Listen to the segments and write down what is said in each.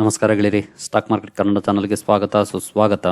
ನಮಸ್ಕಾರ ಗೆಳೆಯರಿ. Stock market Kannada ಚಾನಲ್ಗೆ ಸ್ವಾಗತ, ಸುಸ್ವಾಗತ.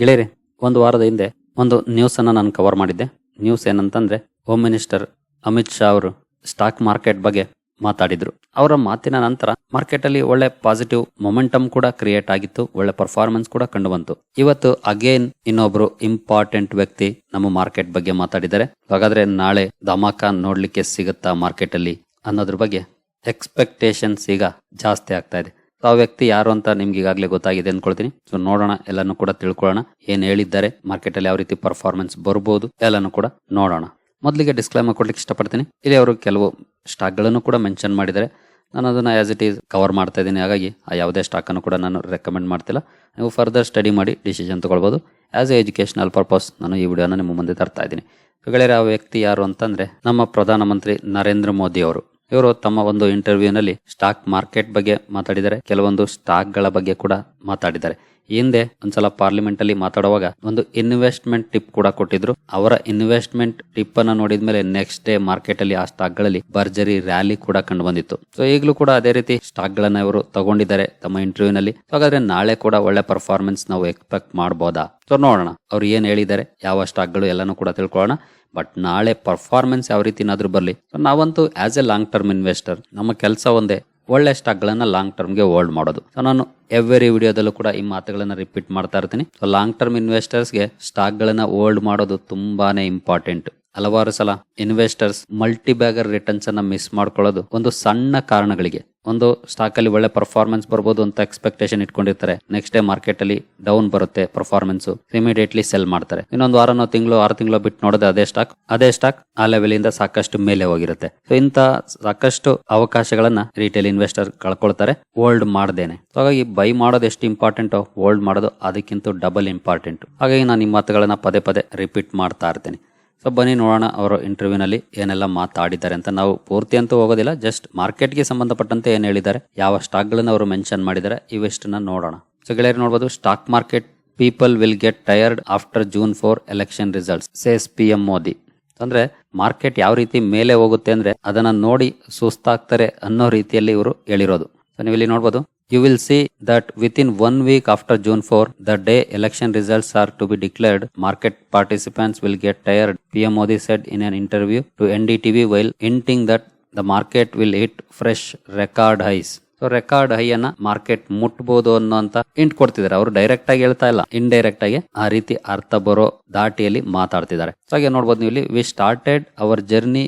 ಗೆಳೆಯರಿ, ಒಂದು ವಾರದ ಹಿಂದೆ ಒಂದು ನ್ಯೂಸ್ ಅನ್ನ ನಾನು ಕವರ್ ಮಾಡಿದ್ದೆ. ನ್ಯೂಸ್ ಏನಂತಂದ್ರೆ ಹೋಮ್ ಮಿನಿಸ್ಟರ್ ಅಮಿತ್ ಶಾ ಅವರು ಸ್ಟಾಕ್ ಮಾರ್ಕೆಟ್ ಬಗ್ಗೆ ಮಾತಾಡಿದ್ರು. ಅವರ ಮಾತಿನ ನಂತರ ಮಾರ್ಕೆಟ್ ಅಲ್ಲಿ ಒಳ್ಳೆ ಪಾಸಿಟಿವ್ ಮೊಮೆಂಟಮ್ ಕೂಡ ಕ್ರಿಯೇಟ್ ಆಗಿತ್ತು, ಒಳ್ಳೆ ಪರ್ಫಾರ್ಮೆನ್ಸ್ ಕೂಡ ಕಂಡು ಬಂತು ಇವತ್ತು ಅಗೇನ್ ಇನ್ನೊಬ್ರು ಇಂಪಾರ್ಟೆಂಟ್ ವ್ಯಕ್ತಿ ನಮ್ಮ ಮಾರ್ಕೆಟ್ ಬಗ್ಗೆ ಮಾತಾಡಿದ್ದಾರೆ. ಹಾಗಾದ್ರೆ ನಾಳೆ ಧಮಾಕ ನೋಡ್ಲಿಕ್ಕೆ ಸಿಗುತ್ತಾ ಮಾರ್ಕೆಟ್ ಅಲ್ಲಿ ಅನ್ನೋದ್ರ ಬಗ್ಗೆ ಎಕ್ಸ್ಪೆಕ್ಟೇಷನ್ಸ್ ಈಗ ಜಾಸ್ತಿ ಆಗ್ತಾ ಇದೆ. ಆ ವ್ಯಕ್ತಿ ಯಾರು ಅಂತ ನಿಮ್ಗೆ ಈಗಾಗಲೇ ಗೊತ್ತಾಗಿದೆ ಅನ್ಕೊಳ್ತೀನಿ. ಸೊ ನೋಡೋಣ, ಎಲ್ಲಾನು ಕೂಡ ತಿಳ್ಕೊಳ್ಳೋಣ. ಏನ್ ಹೇಳಿದ್ದಾರೆ ಮಾರ್ಕೆಟ್ ಅಲ್ಲಿ ಯಾವ ರೀತಿ ಪರ್ಫಾರ್ಮೆನ್ಸ್ ಬರ್ಬೋದು, ಎಲ್ಲಾನು ಕೂಡ ನೋಡೋಣ. ಮೊದಲಿಗೆ ಡಿಸ್ಕ್ಲೈಮರ್ ಕೊಡ್ಲಿಕ್ಕೆ ಇಷ್ಟಪಡ್ತೀನಿ. ಇಲ್ಲಿ ಅವರು ಕೆಲವು ಸ್ಟಾಕ್ಗಳನ್ನು ಕೂಡ ಮೆನ್ಷನ್ ಮಾಡಿದ್ದಾರೆ. ನಾನು ಅದನ್ನ ಆಸ್ ಇಟ್ ಈಸ್ ಕವರ್ ಮಾಡ್ತಾ ಇದ್ದೀನಿ. ಹಾಗಾಗಿ ಆ ಯಾವುದೇ ಸ್ಟಾಕ್ ಅನ್ನು ಕೂಡ ನಾನು ರೆಕಮೆಂಡ್ ಮಾಡ್ತಿಲ್ಲ. ನೀವು ಫರ್ದರ್ ಸ್ಟಡಿ ಮಾಡಿ ಡಿಸಿಷನ್ ತಗೊಳ್ಬೋದು. ಆಸ್ ಎ ಎಜುಕೇಶನಲ್ ಪರ್ಪಸ್ ನಾನು ಈ ವಿಡಿಯೋನ ನಿಮ್ಮ ಮುಂದೆ ತರ್ತಾ ಇದ್ದೀನಿ. ಗೆಳೆಯರ, ಆ ವ್ಯಕ್ತಿ ಯಾರು ಅಂತಂದ್ರೆ ನಮ್ಮ ಪ್ರಧಾನಮಂತ್ರಿ ನರೇಂದ್ರ ಮೋದಿ ಅವರು. ಇವರು ತಮ್ಮ ಒಂದು ಇಂಟರ್ವ್ಯೂನಲ್ಲಿ ಸ್ಟಾಕ್ ಮಾರ್ಕೆಟ್ ಬಗ್ಗೆ ಮಾತಾಡಿದ್ದಾರೆ. ಕೆಲವೊಂದು ಸ್ಟಾಕ್ಗಳ ಬಗ್ಗೆ ಕೂಡ ಮಾತಾಡಿದ್ದಾರೆ. ಹಿಂದೆ ಒಂದ್ಸಲ ಪಾರ್ಲಿಮೆಂಟ್ ಅಲ್ಲಿ ಮಾತಾಡುವಾಗ ಒಂದು ಇನ್ವೆಸ್ಟ್ಮೆಂಟ್ ಟಿಪ್ ಕೂಡ ಕೊಟ್ಟಿದ್ರು. ಅವರ ಇನ್ವೆಸ್ಟ್ಮೆಂಟ್ ಟಿಪ್ ಅನ್ನ ನೋಡಿದ್ಮೇಲೆ ನೆಕ್ಸ್ಟ್ ಡೇ ಮಾರ್ಕೆಟ್ ಅಲ್ಲಿ ಆ ಸ್ಟಾಕ್ಗಳಲ್ಲಿ ಭರ್ಜರಿ ರ್ಯಾಲಿ ಕೂಡ ಕಂಡು ಬಂದಿತ್ತು. ಸೊ ಈಗಲೂ ಕೂಡ ಅದೇ ರೀತಿ ಸ್ಟಾಕ್ ಗಳನ್ನ ಇವರು ತಗೊಂಡಿದ್ದಾರೆ ತಮ್ಮ ಇಂಟರ್ವ್ಯೂ ನಲ್ಲಿ ಹಾಗಾದ್ರೆ ನಾಳೆ ಕೂಡ ಒಳ್ಳೆ ಪರ್ಫಾರ್ಮೆನ್ಸ್ ನಾವು ಎಕ್ಸ್ಪೆಕ್ಟ್ ಮಾಡಬಹುದಾ ಸೊ ನೋಡೋಣ. ಅವ್ರು ಏನ್ ಹೇಳಿದ್ದಾರೆ, ಯಾವ ಸ್ಟಾಕ್ಗಳು ಎಲ್ಲಾನು ಕೂಡ ತಿಳ್ಕೊಳ್ಳೋಣ. ಬಟ್ ನಾಳೆ ಪರ್ಫಾರ್ಮೆನ್ಸ್ ಯಾವ ರೀತಿನಾದ್ರೂ ಬರಲಿ. ನಾವಂತೂ as a long term investor ನಮ್ಮ ಕೆಲಸ ಒಂದೇ, ಒಳ್ಳೆ ಸ್ಟಾಕ್ಗಳನ್ನು ಲಾಂಗ್ ಟರ್ಮ್ಗೆ ಹೋಲ್ಡ್ ಮಾಡೋದು. ಸೊ ನಾನು ಎವ್ರಿ ವಿಡಿಯೋದಲ್ಲೂ ಕೂಡ ಈ ಮಾತುಗಳನ್ನ ರಿಪೀಟ್ ಮಾಡ್ತಾ ಇರ್ತೀನಿ. ಸೊ ಲಾಂಗ್ ಟರ್ಮ್ ಇನ್ವೆಸ್ಟರ್ಸ್ಗೆ ಸ್ಟಾಕ್ಗಳನ್ನು ಸ್ಟಾಕ್ ಗಳನ್ನ ಹೋಲ್ಡ್ ಮಾಡೋದು ತುಂಬಾನೇ ಇಂಪಾರ್ಟೆಂಟ್ ಹಲವಾರು ಸಲ ಇನ್ವೆಸ್ಟರ್ಸ್ ಮಲ್ಟಿ ಬ್ಯಾಗರ್ ರಿಟರ್ನ್ಸ್ ಅನ್ನ ಮಿಸ್ ಮಾಡ್ಕೊಳ್ಳೋದು ಒಂದು ಸಣ್ಣ ಕಾರಣಗಳಿಗೆ. ಒಂದು ಸ್ಟಾಕ್ ಅಲ್ಲಿ ಒಳ್ಳೆ ಪರ್ಫಾರ್ಮೆನ್ಸ್ ಬರ್ಬೋದು ಅಂತ ಎಕ್ಸ್ಪೆಕ್ಟೇಷನ್ ಇಟ್ಕೊಂಡಿರ್ತಾರೆ. ನೆಕ್ಸ್ಟ್ ಡೇ ಮಾರ್ಕೆಟ್ ಅಲ್ಲಿ ಡೌನ್ ಬರುತ್ತೆ ಪರ್ಫಾರ್ಮೆನ್ಸ್ ಇಮಿಡಿಯೇಟ್ಲಿ ಸೆಲ್ ಮಾಡ್ತಾರೆ. ಇನ್ನೊಂದು ವಾರನೋ ತಿಂಗಳು ಆರು ತಿಂಗಳು ಬಿಟ್ಟು ನೋಡದೆ ಅದೇ ಸ್ಟಾಕ್ ಅದೇ ಸ್ಟಾಕ್ ಆ ಲೆವೆಲ್ ಇಂದ ಸಾಕಷ್ಟು ಮೇಲೆ ಹೋಗಿರುತ್ತೆ. ಸೊ ಇಂತ ಸಾಕಷ್ಟು ಅವಕಾಶಗಳನ್ನ ರಿಟೇಲ್ ಇನ್ವೆಸ್ಟರ್ ಕಳ್ಕೊಳ್ತಾರೆ. ಹೋಲ್ಡ್ ಮಾಡ್ದೇನೆ. ಹಾಗಾಗಿ ಬೈ ಮಾಡೋದು ಎಷ್ಟು ಇಂಪಾರ್ಟೆಂಟ್ ಹೋಲ್ಡ್ ಮಾಡೋದು ಅದಕ್ಕಿಂತ ಡಬಲ್ ಇಂಪಾರ್ಟೆಂಟ್ ಹಾಗಾಗಿ ನಾನು ನಿಮ್ಮ ಮಾತುಗಳನ್ನ ಪದೇ ಪದೇ ರಿಪೀಟ್ ಮಾಡ್ತಾ ಇರ್ತೀನಿ. ಸೊ ಬನ್ನಿ ನೋಡೋಣ ಅವರ ಇಂಟರ್ವ್ಯೂನಲ್ಲಿ ಏನೆಲ್ಲ ಮಾತಾಡಿದ್ದಾರೆ ಅಂತ. ನಾವು ಪೂರ್ತಿ ಅಂತೂ ಹೋಗೋದಿಲ್ಲ ಜಸ್ಟ್ ಮಾರ್ಕೆಟ್ಗೆ ಸಂಬಂಧಪಟ್ಟಂತೆ ಏನು ಹೇಳಿದ್ದಾರೆ, ಯಾವ ಸ್ಟಾಕ್ಗಳನ್ನ ಅವರು ಮೆನ್ಷನ್ ಮಾಡಿದ್ದಾರೆ, ಇವೆಷ್ಟನ್ನ ನೋಡೋಣ. ಸೊ ಗೆಳೆಯರು ನೋಡಬಹುದು stock market people will get tired after June four election results says P M Modi ಅಂದ್ರೆ ಮಾರ್ಕೆಟ್ ಯಾವ ರೀತಿ ಮೇಲೆ ಹೋಗುತ್ತೆ ಅಂದ್ರೆ ಅದನ್ನ ನೋಡಿ ಸುಸ್ತಾಗ್ತಾರೆ ಅನ್ನೋ ರೀತಿಯಲ್ಲಿ ಇವರು ಹೇಳಿರೋದು. ಸೊ ನೀವು ಇಲ್ಲಿ ನೋಡಬಹುದು You will see that within one week after June 4, the day election results are to be declared, market participants will get tired, PM Modi said in an interview to NDTV while hinting that the market will hit fresh record highs. So record high ಅನ್ನ market ಮುಟ್ಬೋದು ಅನ್ನೋಂತ hint ಕೊಡ್ತಿದ್ದಾರೆ ಅವರು direct ಆಗಿ ಹೇಳ್ತಾ ಇಲ್ಲ. Indirect ಆಗಿ ಆ ರೀತಿ ಅರ್ಥ ಬರೋ ದಾಟಿಯಲ್ಲಿ ಮಾತಾಡ್ತಿದ್ದಾರೆ ಸೊ ಹಾಗೆ ನೋಡ್ಬೋದು ನೀವು ಇಲ್ಲಿ we started our journey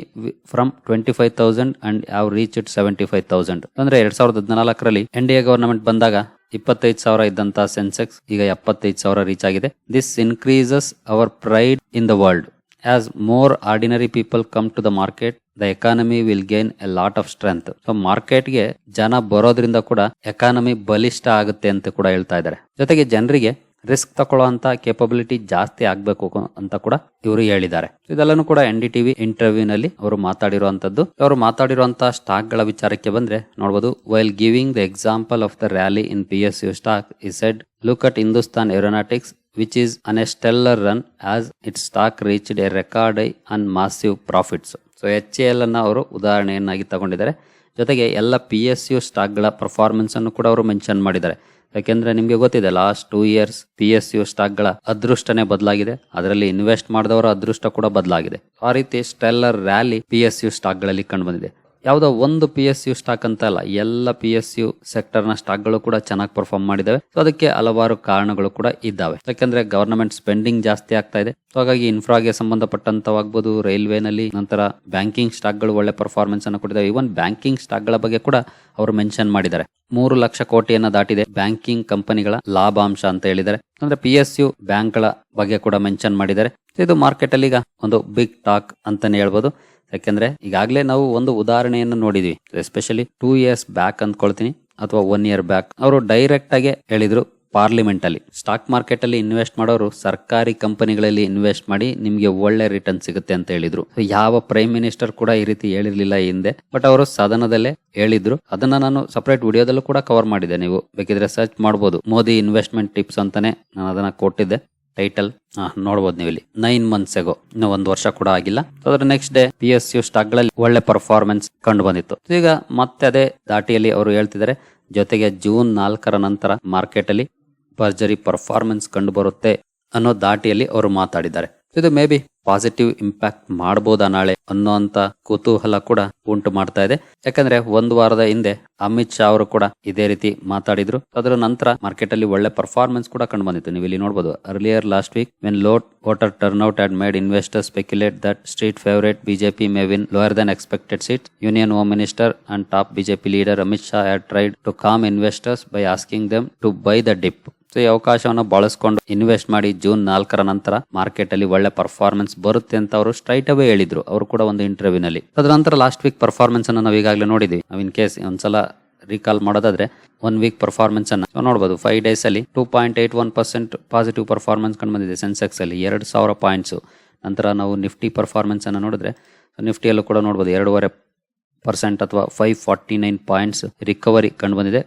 from twenty five thousand and ಯಾವ reach it seventy five thousand ಅಂದ್ರೆ ಎರಡ್ ಸಾವಿರದ ಹದಿನಾಲ್ಕರಲ್ಲಿ ಎನ್ ಡಿ ಎ ಗವರ್ನಮೆಂಟ್ ಬಂದಾಗ ಇಪ್ಪತ್ತೈದು ಸಾವಿರ ಇದ್ದಂತ ಸೆನ್ಸೆಕ್ಸ್ ಈಗ ಎಪ್ಪತ್ತೈದು ಸಾವಿರ ರೀಚ್ ಆಗಿದೆ. This increases our pride in the world as more ordinary people come to the market the economy will gain a lot of strength so ಮಾರ್ಕೆಟ್ಗೆ ಜನ ಬರೋದ್ರಿಂದ ಕೂಡ ಎಕಾನಮಿ ಬಲಿಷ್ಠ ಆಗುತ್ತೆ ಅಂತ ಕೂಡ ಹೇಳ್ತಾ ಇದ್ದಾರೆ. ಜೊತೆಗೆ ಜನರಿಗೆ ರಿಸ್ಕ್ ತಗೊಳ್ಳೋ ಕೇಪಬಿಲಿಟಿ ಜಾಸ್ತಿ ಆಗ್ಬೇಕು ಅಂತ ಕೂಡ ಇವರು ಹೇಳಿದ್ದಾರೆ. ಇದೆಲ್ಲನೂ ಕೂಡ ಎನ್ ಡಿ ಟಿವಿ ಇಂಟರ್ವ್ಯೂ ನಲ್ಲಿ ಅವರು ಮಾತಾಡಿರುವಂತದ್ದು. ಅವರು ಮಾತಾಡಿರುವಂತಹ ಸ್ಟಾಕ್ಗಳ ವಿಚಾರಕ್ಕೆ ಬಂದ್ರೆ ನೋಡಬಹುದು while giving the example of the rally in P S U stock is said look at Hindustan Aeronautics which is on a stellar run as it stock reached a record high on massive profits so H L ಅನ್ನು ಅವರು ಉದಾಹರಣೆಯನ್ನಾಗಿ ತಗೊಂಡಿದ್ದಾರೆ. ಜೊತೆಗೆ ಎಲ್ಲ P S U ಸ್ಟಾಕ್ಗಳ performance ಅನ್ನು ಕೂಡ ಅವರು ಮೆನ್ಷನ್ ಮಾಡಿದ್ದಾರೆ. ಯಾಕೆಂದ್ರೆ ನಿಮಗೆ ಗೊತ್ತಿದೆ last two years P S U ಸ್ಟಾಕ್ಗಳ ಅದೃಷ್ಟನೇ ಬದಲಾಗಿದೆ. ಅದರಲ್ಲಿ ಇನ್ವೆಸ್ಟ್ ಮಾಡಿದವರ ಅದೃಷ್ಟ ಕೂಡ ಬದಲಾಗಿದೆ. ಆ ರೀತಿ stellar rally P S U ಸ್ಟಾಕ್ಗಳಲ್ಲಿ ಕಂಡು ಬಂದಿದೆ. ಯಾವುದೋ ಒಂದು ಪಿ ಎಸ್ ಯು ಸ್ಟಾಕ್ ಅಂತ ಅಲ್ಲ, ಎಲ್ಲ ಪಿ ಎಸ್ ಯು ಸೆಕ್ಟರ್ನ ಸ್ಟಾಕ್ಗಳು ಕೂಡ ಚೆನ್ನಾಗಿ ಪರ್ಫಾರ್ಮ್ ಮಾಡಿದಾವೆ. ಸೊ ಅದಕ್ಕೆ ಹಲವಾರು ಕಾರಣಗಳು ಕೂಡ ಇದ್ದಾವೆ. ಯಾಕಂದ್ರೆ ಗವರ್ನಮೆಂಟ್ ಸ್ಪೆಂಡಿಂಗ್ ಜಾಸ್ತಿ ಆಗ್ತಾ ಇದೆ. ಸೊ ಹಾಗಾಗಿ ಇನ್ಫ್ರಾಗೆ ಸಂಬಂಧಪಟ್ಟಂತವಾಗಬಹುದು ರೈಲ್ವೆನಲ್ಲಿ ನಂತರ ಬ್ಯಾಂಕಿಂಗ್ ಸ್ಟಾಕ್ಗಳು ಒಳ್ಳೆ ಪರ್ಫಾರ್ಮೆನ್ಸ್ ಅನ್ನು ಕೊಟ್ಟಿದ್ದಾವೆ ಇವನ್ ಬ್ಯಾಂಕಿಂಗ್ ಸ್ಟಾಕ್ಗಳ ಬಗ್ಗೆ ಕೂಡ ಅವರು ಮೆನ್ಷನ್ ಮಾಡಿದ್ದಾರೆ. ಮೂರು ಲಕ್ಷ ಕೋಟಿಯನ್ನ ದಾಟಿದೆ ಬ್ಯಾಂಕಿಂಗ್ ಕಂಪನಿಗಳ ಲಾಭಾಂಶ ಅಂತ ಹೇಳಿದ್ದಾರೆ. ಅಂದ್ರೆ ಪಿ ಎಸ್ ಯು ಬ್ಯಾಂಕ್ಗಳ ಬಗ್ಗೆ ಕೂಡ ಮೆನ್ಷನ್ ಮಾಡಿದ್ದಾರೆ. ಇದು ಮಾರ್ಕೆಟ್ ಅಲ್ಲಿ ಈಗ ಒಂದು ಬಿಗ್ ಟಾಕ್ ಅಂತಾನೆ ಹೇಳ್ಬೋದು. ಯಾಕೆಂದ್ರೆ ಈಗಾಗಲೇ ನಾವು ಒಂದು ಉದಾಹರಣೆಯನ್ನು ನೋಡಿದ್ವಿ. ಎಸ್ಪೆಷಲಿ ಟೂ ಇಯರ್ಸ್ ಬ್ಯಾಕ್ ಅಂದ್ಕೊಳ್ತೀನಿ. ಅಥವಾ ಒನ್ ಇಯರ್ ಬ್ಯಾಕ್ ಅವರು ಡೈರೆಕ್ಟ್ ಆಗಿ ಹೇಳಿದ್ರು ಪಾರ್ಲಿಮೆಂಟ್ ಅಲ್ಲಿ. ಸ್ಟಾಕ್ ಮಾರ್ಕೆಟ್ ಅಲ್ಲಿ ಇನ್ವೆಸ್ಟ್ ಮಾಡೋರು ಸರ್ಕಾರಿ ಕಂಪನಿಗಳಲ್ಲಿ ಇನ್ವೆಸ್ಟ್ ಮಾಡಿ ನಿಮ್ಗೆ ಒಳ್ಳೆ ರಿಟರ್ನ್ ಸಿಗುತ್ತೆ ಅಂತ ಹೇಳಿದ್ರು. ಯಾವ ಪ್ರೈಮ್ ಮಿನಿಸ್ಟರ್ ಕೂಡ ಈ ರೀತಿ ಹೇಳಿರ್ಲಿಲ್ಲ ಹಿಂದೆ. ಬಟ್ ಅವರು ಸದನದಲ್ಲೇ ಹೇಳಿದ್ರು. ಅದನ್ನ ನಾನು ಸಪರೇಟ್ ವಿಡಿಯೋದಲ್ಲೂ ಕೂಡ ಕವರ್ ಮಾಡಿದೆ ನೀವು. ಬೇಕಿದ್ರೆ ಸರ್ಚ್ ಮಾಡಬಹುದು ಮೋದಿ ಇನ್ವೆಸ್ಟ್ಮೆಂಟ್ ಟಿಪ್ಸ್ ಅಂತಾನೆ ನಾನು ಅದನ್ನ ಕೊಟ್ಟಿದ್ದೆ. ಟೈಟಲ್ ನೋಡಬಹುದು ನೀವು ಇಲ್ಲಿ ನೈನ್ ಮಂತ್ಸ್ ಎಗೋ ಇನ್ನು ಒಂದು ವರ್ಷ ಕೂಡ ಆಗಿಲ್ಲ. ಅದ್ರ next day P S U ಸ್ಟಾಕ್ಗಳಲ್ಲಿ ಒಳ್ಳೆ ಪರ್ಫಾರ್ಮೆನ್ಸ್ ಕಂಡು ಬಂದಿತ್ತು ಈಗ ಮತ್ತೆ ಅದೇ ದಾಟಿಯಲ್ಲಿ ಅವರು ಹೇಳ್ತಿದ್ದಾರೆ, ಜೊತೆಗೆ ಜೂನ್ ನಾಲ್ಕರ ನಂತರ ಮಾರ್ಕೆಟ್ ಅಲ್ಲಿ ಭರ್ಜರಿ ಪರ್ಫಾರ್ಮೆನ್ಸ್ ಕಂಡು ಬರುತ್ತೆ ಅನ್ನೋ ದಾಟಿಯಲ್ಲಿ ಅವರು ಮಾತಾಡಿದ್ದಾರೆ. ಇದು ಮೇ ಬಿ ಪಾಸಿಟಿವ್ ಇಂಪ್ಯಾಕ್ಟ್ ಮಾಡಬಹುದಾ ನಾಳೆ ಅನ್ನೋಂತ ಕುತೂಹಲ ಕೂಡ ಉಂಟು ಮಾಡ್ತಾ ಇದೆ. ಯಾಕಂದ್ರೆ ಒಂದು ವಾರದ ಹಿಂದೆ ಅಮಿತ್ ಶಾ ಅವರು ಕೂಡ ಇದೇ ರೀತಿ ಮಾತಾಡಿದ್ರು. ಅದರ ನಂತರ ಮಾರ್ಕೆಟ್ ಅಲ್ಲಿ ಒಳ್ಳೆ ಪರ್ಫಾರ್ಮೆನ್ಸ್ ಕೂಡ ಕಂಡು ಬಂದಿತ್ತು. ನೀವು ಇಲ್ಲಿ ನೋಡಬಹುದು earlier last week when low voter turnout and made investor speculate that street favourite BJP may win lower than expected seat union home minister and top BJP leader Amit Shah had tried to calm investors by asking them to buy the dip so ಈ ಅವಕಾಶವನ್ನು ಬಳಸ್ಕೊಂಡು invest ಮಾಡಿ June ನಾಲ್ಕರ ನಂತರ market ಅಲ್ಲಿ ಒಳ್ಳೆ performance ಬರುತ್ತೆ ಅಂತ ಅವರು ಸ್ಟ್ರೈಟ್ ಅವೇ ಹೇಳಿದ್ರು. ಅವರು ಕೂಡ ಒಂದು ಇಂಟರ್ವ್ಯೂ ನಲ್ಲಿ. ನಂತರ ಲಾಸ್ಟ್ ವೀಕ್ ಪರ್ಫಾರ್ಮೆನ್ಸ್ ಅನ್ನು ನಾವು ಈಗಾಗಲೇ ನೋಡಿದ್ವಿ. ನಾವು ಇನ್ ಕೇಸ್ ಒಂದ್ಸಲ ರೀಕಾಲ್ ಮಾಡೋದಾದ್ರೆ ಒನ್ ವೀಕ್ ಪರ್ಫಾರ್ಮೆನ್ಸ್ ಅನ್ನ ನೋಡಬಹುದು ಫೈವ್ ಡೇಸ್ ಅಲ್ಲಿ two point eight one percent positive performance ಕಂಡು ಬಂದಿದೆ ಸೆನ್ಸೆಕ್ಸ್ ಅಲ್ಲಿ. ಎರಡು ಸಾವಿರ ಪಾಯಿಂಟ್ಸ್ ನಂತರ ನಾವು ನಿಫ್ಟಿ ಪರ್ಫಾರ್ಮೆನ್ಸ್ ಅನ್ನು ನೋಡಿದ್ರೆ ನಿಫ್ಟಿಯಲ್ಲೂ ಕೂಡ ನೋಡಬಹುದು ಎರಡೂವರೆ ಪರ್ಸೆಂಟ್ ಅಥವಾ five forty nine points recovery ಕಂಡು ಬಂದಿದೆ.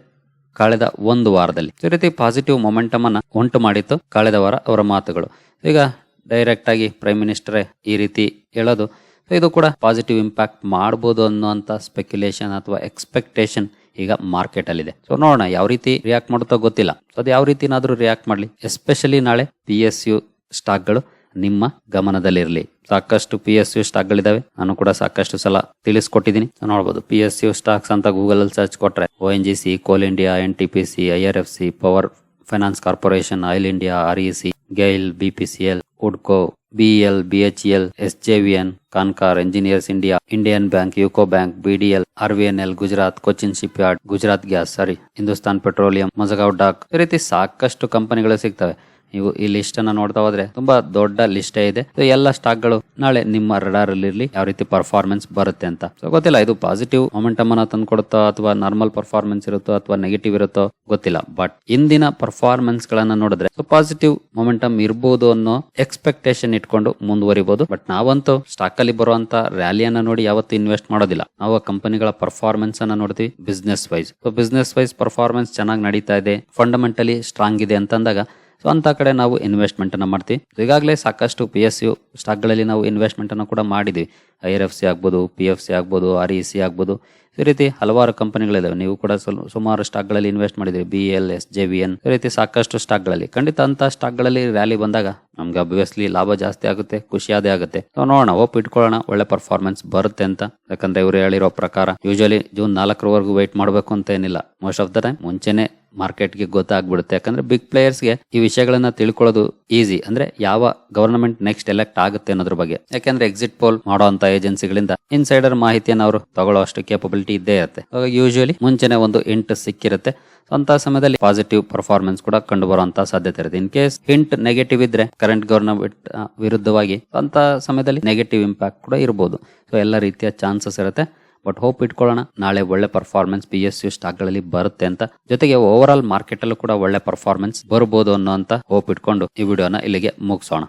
ಕಳೆದ ಒಂದು ವಾರದಲ್ಲಿ. ಈ ರೀತಿ ಪಾಸಿಟಿವ್ ಮೊಮೆಂಟಮ್ ಅನ್ನ ಉಂಟು ಮಾಡಿತ್ತು ಕಳೆದ ವಾರ ಅವರ ಮಾತುಗಳು. ಈಗ ಡೈರೆಕ್ಟ್ ಆಗಿ ಪ್ರೈಮ್ ಮಿನಿಸ್ಟರೇ ಈ ರೀತಿ ಹೇಳೋದು. ಇದು ಕೂಡ ಪಾಸಿಟಿವ್ ಇಂಪ್ಯಾಕ್ಟ್ ಮಾಡಬಹುದು ಅನ್ನುವಂತ ಸ್ಪೆಕ್ಯುಲೇಷನ್ ಅಥವಾ ಎಕ್ಸ್ಪೆಕ್ಟೇಷನ್ ಈಗ ಮಾರ್ಕೆಟ್ ಅಲ್ಲಿದೆ. ಸೊ ನೋಡೋಣ ಯಾವ ರೀತಿ ರಿಯಾಕ್ಟ್ ಮಾಡುತ್ತೋ ಗೊತ್ತಿಲ್ಲ. ಸೊ ಅದು ಯಾವ ರೀತಿನಾದ್ರೂ ರಿಯಾಕ್ಟ್ ಮಾಡಲಿ. ಎಸ್ಪೆಷಲಿ ನಾಳೆ ಪಿ ಎಸ್ ಯು ಸ್ಟಾಕ್ಗಳು ನಿಮ್ಮ ಗಮನದಲ್ಲಿರಲಿ. ಸಾಕಷ್ಟು ಪಿ ಎಸ್ ಯು ಸ್ಟಾಕ್ಗಳಿದಾವೆ ನಾನು ಕೂಡ ಸಾಕಷ್ಟು ಸಲ ತಿಳಿಸ್ಕೊಟ್ಟಿದ್ದೀನಿ. ನೋಡಬಹುದು ಪಿ ಎಸ್ ಯು ಸ್ಟಾಕ್ಸ್ ಅಂತ ಗೂಗಲ್ ಅಲ್ಲಿ ಸರ್ಚ್ ಕೊಟ್ರೆ O N G C Coal India N T P C I R F C Power Finance Corporation Oil India R E C GAIL B P C L ಉಡ್ಕೋ BEL BHEL S J V N CONCOR Engineers India Indian Bank UCO Bank BDL R V N L Gujarat Cochin Shipyard Gujarat Gas sorry Hindustan Petroleum Mazagaon Dock ಈ ರೀತಿ ಸಾಕಷ್ಟು ಕಂಪನಿಗಳು ಸಿಗ್ತವೆ. ನೀವು ಈ list ಅನ್ನ ನೋಡ್ತಾ ಹೋದ್ರೆ ತುಂಬಾ ದೊಡ್ಡ ಲಿಸ್ಟೇ ಇದೆ. ಎಲ್ಲ ಸ್ಟಾಕ್ಗಳು ನಾಳೆ ನಿಮ್ಮ ರಡಾರ್ ಅಲ್ಲಿ ಇರ್ಲಿ. ಯಾವ ರೀತಿ ಪರ್ಫಾರ್ಮೆನ್ಸ್ ಬರುತ್ತೆ ಅಂತ. ಸೊ ಗೊತ್ತಿಲ್ಲ, ಇದು ಪಾಸಿಟಿವ್ ಮೊಮೆಂಟಮ್ ಅನ್ನ ತಂದ್ಕೊಡುತ್ತೋ ಅಥವಾ ನಾರ್ಮಲ್ ಪರ್ಫಾರ್ಮೆನ್ಸ್ ಇರುತ್ತೋ ಅಥವಾ ನೆಗೆಟಿವ್ ಇರುತ್ತೋ ಗೊತ್ತಿಲ್ಲ. ಬಟ್ ಇಂದಿನ ಪರ್ಫಾರ್ಮೆನ್ಸ್ ಗಳನ್ನ ನೋಡಿದ್ರೆ ಸೊ ಪಾಸಿಟಿವ್ ಮೊಮೆಂಟಮ್ ಇರಬಹುದು ಅನ್ನೋ ಎಕ್ಸ್ಪೆಕ್ಟೇಷನ್ ಇಟ್ಕೊಂಡು ಮುಂದುವರಿಬಹುದು ಬಟ್ ನಾವಂತೂ ಸ್ಟಾಕ್ ಅಲ್ಲಿ ಬರುವಂತ ರ್ಯಾಲಿಯನ್ನ ನೋಡಿ ಯಾವತ್ತು ಇನ್ವೆಸ್ಟ್ ಮಾಡೋದಿಲ್ಲ. ನಾವು ಕಂಪನಿಗಳ ಪರ್ಫಾರ್ಮೆನ್ಸ್ ಅನ್ನ ನೋಡ್ತೀವಿ business wise so business wise performance ಚೆನ್ನಾಗಿ ನಡೀತಾ ಇದೆ. ಫಂಡಮೆಂಟಲಿ ಸ್ಟ್ರಾಂಗ್ ಇದೆ ಅಂತಂದಾಗ ಸೊ ಅಂತ ಕಡೆ ನಾವು ಇನ್ವೆಸ್ಟ್ಮೆಂಟ್ ಅನ್ನ ಮಾಡ್ತೀವಿ. ಈಗಾಗಲೇ ಸಾಕಷ್ಟು ಪಿ ಎಸ್ ಯು ಸ್ಟಾಕ್ಗಳಲ್ಲಿ ನಾವು ಇನ್ವೆಸ್ಟ್ಮೆಂಟ್ ಅನ್ನು ಕೂಡ ಮಾಡಿದ್ವಿ. ಐ ಆರ್ ಎಫ್ ಸಿ ಆಗ್ಬೋದು ಪಿ ಎಫ್ ಸಿ ಆಗ್ಬೋದು ಆರ್ ಇ ಸಿ ಆಗ್ಬೋದು. ಈ ರೀತಿ ಹಲವಾರು ಕಂಪನಿಗಳಿದಾವೆ. ನೀವು ಕೂಡ ಸುಮಾರು ಸ್ಟಾಕ್ಗಳಲ್ಲಿ ಇನ್ವೆಸ್ಟ್ ಮಾಡಿದ್ರಿ B L S J V N ಈ ರೀತಿ ಸಾಕಷ್ಟು ಸ್ಟಾಕ್ಗಳಲ್ಲಿ ಖಂಡಿತ ಅಂತ ಸ್ಟಾಕ್ಗಳಲ್ಲಿ ರ್ಯಾಲಿ ಬಂದಾಗ ನಮ್ಗೆ ಅಬ್ವಿಯಸ್ಲಿ ಲಾಭ ಜಾಸ್ತಿ ಆಗುತ್ತೆ ಖುಷಿಯಾದೇ ಆಗುತ್ತೆ. ನೋಡೋಣ, ಒಪ್ಪು ಇಟ್ಕೊಳ್ಳೋಣ, ಒಳ್ಳೆ ಪರ್ಫಾರ್ಮೆನ್ಸ್ ಬರುತ್ತೆ ಅಂತ. ಯಾಕಂದ್ರೆ ಇವರು ಹೇಳಿರೋ ಪ್ರಕಾರ ಯೂಶಲಿ ಜೂನ್ ನಾಲ್ಕರವರೆಗೂ ವೆಯ್ಟ್ ಮಾಡಬೇಕು ಅಂತ ಏನಿಲ್ಲ. ಮೋಸ್ಟ್ ಆಫ್ ದ ಟೈಮ್ ಮುಂಚೆನೆ ಮಾರ್ಕೆಟ್ಗೆ ಗೊತ್ತಾಗ್ಬಿಡುತ್ತೆ. ಯಾಕಂದ್ರೆ ಬಿಗ್ ಪ್ಲೇಯರ್ಸ್ಗೆ ಈ ವಿಷಯಗಳನ್ನ ತಿಳ್ಕೊಳ್ಳೋದು ಈಸಿ ಅಂದ್ರೆ ಯಾವ ಗವರ್ನಮೆಂಟ್ ನೆಕ್ಸ್ಟ್ ಎಲೆಕ್ಟ್ ಆಗುತ್ತೆ ಅನ್ನೋದ್ರ ಬಗ್ಗೆ. ಯಾಕಂದ್ರೆ ಎಕ್ಸಿಟ್ ಪೋಲ್ ಮಾಡುವಂತ ಏಜೆನ್ಸಿಗಳಿಂದ ಇನ್ಸೈಡರ್ ಮಾಹಿತಿಯನ್ನು ಅವರು ತಗೊಳ್ಳೋ ಅಷ್ಟು ಕೇಪಬಿಲಿಟಿ ಇದ್ದೇ ಇರುತ್ತೆ. ಯೂಶಲಿ ಮುಂಚೆನೆ ಒಂದು ಇಂಟ್ ಸಿಕ್ಕಿರುತ್ತೆ. ಅಂತ ಸಮಯದಲ್ಲಿ ಪಾಸಿಟಿವ್ ಪರ್ಫಾರ್ಮೆನ್ಸ್ ಕೂಡ ಕಂಡು ಬರುವಂತ ಸಾಧ್ಯತೆ ಇರುತ್ತೆ. ಇನ್ ಕೇಸ್ ಹಿಂಟ್ ನೆಗೆಟಿವ್ ಇದ್ರೆ ಕರೆಂಟ್ ಗವರ್ನಮೆಂಟ್ ವಿರುದ್ಧವಾಗಿ ಅಂತ ಸಮಯದಲ್ಲಿ ನೆಗೆಟಿವ್ ಇಂಪ್ಯಾಕ್ಟ್ ಕೂಡ ಇರಬಹುದು ಸೊ ಎಲ್ಲ ರೀತಿಯ ಚಾನ್ಸಸ್ ಇರುತ್ತೆ. ಬಟ್ ಹೋಪ್ ಇಟ್ಕೊಳ್ಳೋಣ. ನಾಳೆ ಒಳ್ಳೆ ಪರ್ಫಾರ್ಮೆನ್ಸ್ ಪಿ ಎಸ್ ಯು ಸ್ಟಾಕ್ಗಳಲ್ಲಿ ಬರುತ್ತೆ ಅಂತ. ಜೊತೆಗೆ ಓವರ್ ಆಲ್ ಮಾರ್ಕೆಟ್ ಅಲ್ಲೂ ಕೂಡ ಒಳ್ಳೆ ಪರ್ಫಾರ್ಮೆನ್ಸ್ ಬರ್ಬೋದು ಅನ್ನೋಂತ ಹೋಪ್ ಇಟ್ಕೊಂಡು ಈ ವಿಡಿಯೋನ ಇಲ್ಲಿಗೆ ಮುಗಿಸೋಣ.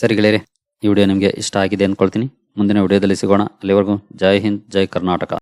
ಸರಿ ಗೆಳೆಯರೆ, ಈ ವಿಡಿಯೋ ನಿಮಗೆ ಇಷ್ಟ ಆಗಿದೆ ಅನ್ಕೊಳ್ತೀನಿ. ಮುಂದಿನ ವಿಡಿಯೋದಲ್ಲಿ ಸಿಗೋಣ. ಅಲ್ಲಿವರೆಗೂ ಜೈ ಹಿಂದ್, ಜೈ ಕರ್ನಾಟಕ.